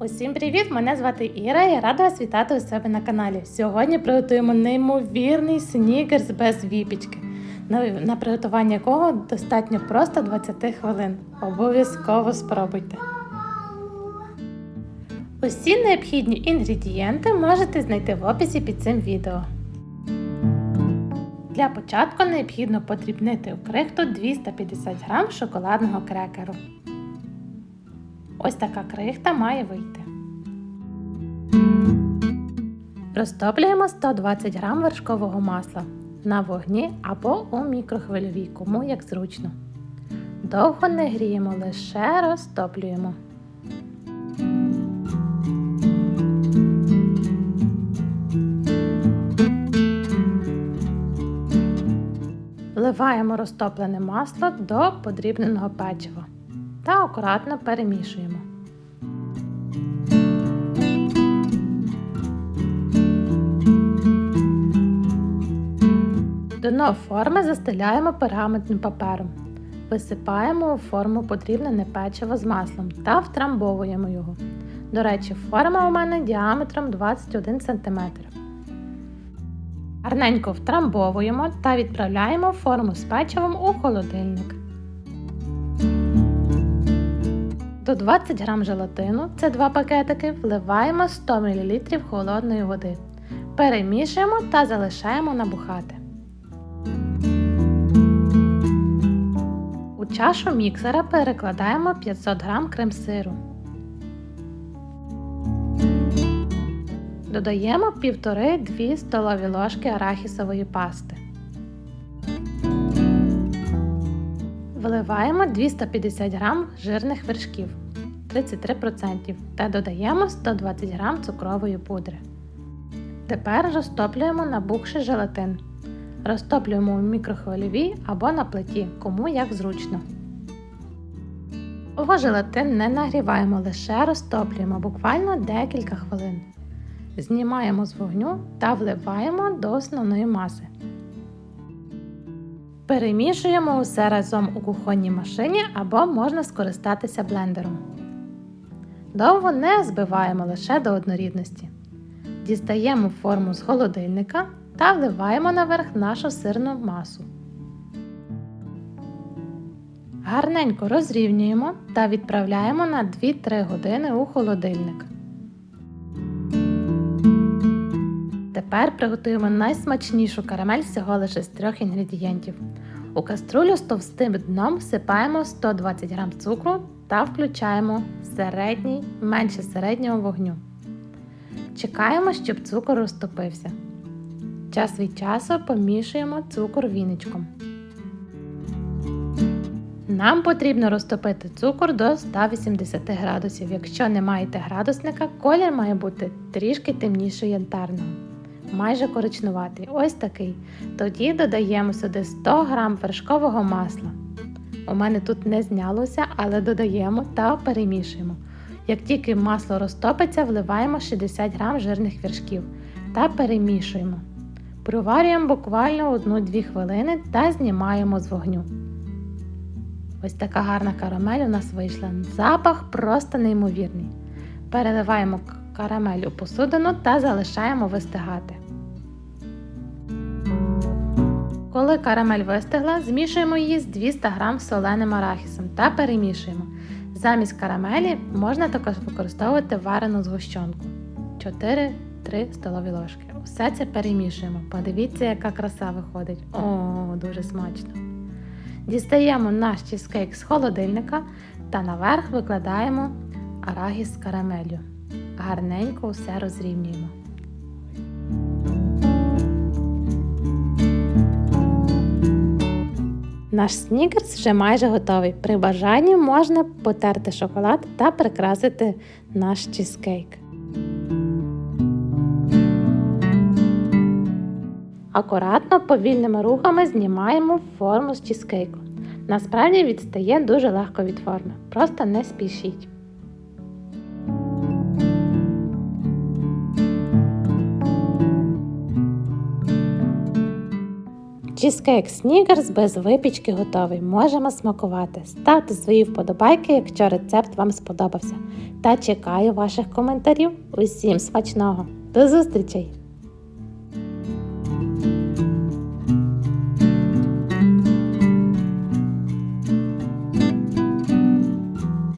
Усім привіт! Мене звати Іра я рада вас вітати у себе на каналі. Сьогодні приготуємо неймовірний снікерс без віпічки, на, на приготування якого достатньо просто 20 хвилин. Обов'язково спробуйте. Усі необхідні інгредієнти можете знайти в описі під цим відео. Для початку необхідно подрібнити у крихту 250 г шоколадного крекеру. Ось така крихта має вийти. Розтоплюємо 120 г вершкового масла на вогні або у мікрохвильовій, кому як зручно. Довго не гріємо, лише розтоплюємо. Вливаємо розтоплене масло до подрібненого печива та акуратно перемішуємо. Дно форми застеляємо пергаментним папером. Висипаємо у форму подрібнене печиво з маслом та втрамбовуємо його. До речі, форма у мене діаметром 21 см. Гарненько втрамбовуємо та відправляємо форму з печивом у холодильник. До 20 г желатину, це 2 пакетики, вливаємо 100 мл холодної води. Перемішуємо та залишаємо набухати. У чашу міксера перекладаємо 500 г крем-сиру. Додаємо 1,5-2 столові ложки арахісової пасти. Виливаємо 250 г жирних вершків 33% та додаємо 120 г цукрової пудри. Тепер розтоплюємо набухший желатин. Розтоплюємо у мікрохвильовій або на плиті, кому як зручно. Ого желатин не нагріваємо, лише розтоплюємо буквально декілька хвилин. Знімаємо з вогню та вливаємо до основної маси. Перемішуємо усе разом у кухонній машині або можна скористатися блендером. Довго не збиваємо лише до однорідності. Дістаємо форму з холодильника та вливаємо наверх нашу сирну масу. Гарненько розрівнюємо та відправляємо на 2-3 години у холодильник. Тепер приготуємо найсмачнішу карамель всього лише з трьох інгредієнтів. У каструлю з товстим дном всипаємо 120 г цукру та включаємо середній, менше середнього вогню. Чекаємо, щоб цукор розтопився. Час від часу помішуємо цукор віничком. Нам потрібно розтопити цукор до 180 градусів. Якщо не маєте градусника, колір має бути трішки темніший янтарного. Майже коричнуватий, ось такий. Тоді додаємо сюди 100 г вершкового масла. У мене тут не знялося, але додаємо та перемішуємо. Як тільки масло розтопиться, вливаємо 60 г жирних вершків та перемішуємо. Проварюємо буквально 1-2 хвилини та знімаємо з вогню. Ось така гарна карамель у нас вийшла. Запах просто неймовірний. Переливаємо карамель у посудину та залишаємо вистигати. Коли карамель вистигла, змішуємо її з 200 г соленим арахісом та перемішуємо. Замість карамелі можна також використовувати варену згущенку 4-3 столові ложки. Все це перемішуємо. Подивіться, яка краса виходить. О, дуже смачно! Дістаємо наш чизкейк з холодильника та наверх викладаємо арахіс з карамелью. Гарненько все розрівнюємо. Наш снікерс вже майже готовий. При бажанні можна потерти шоколад та прикрасити наш чизкейк. Акуратно повільними рухами знімаємо форму з чизкейку. Насправді відстає дуже легко від форми. Просто не спішіть. Чізкейк Снігерс без випічки готовий. Можемо смакувати. Ставте свої вподобайки, якщо рецепт вам сподобався. Та чекаю ваших коментарів. Усім смачного! До зустрічей!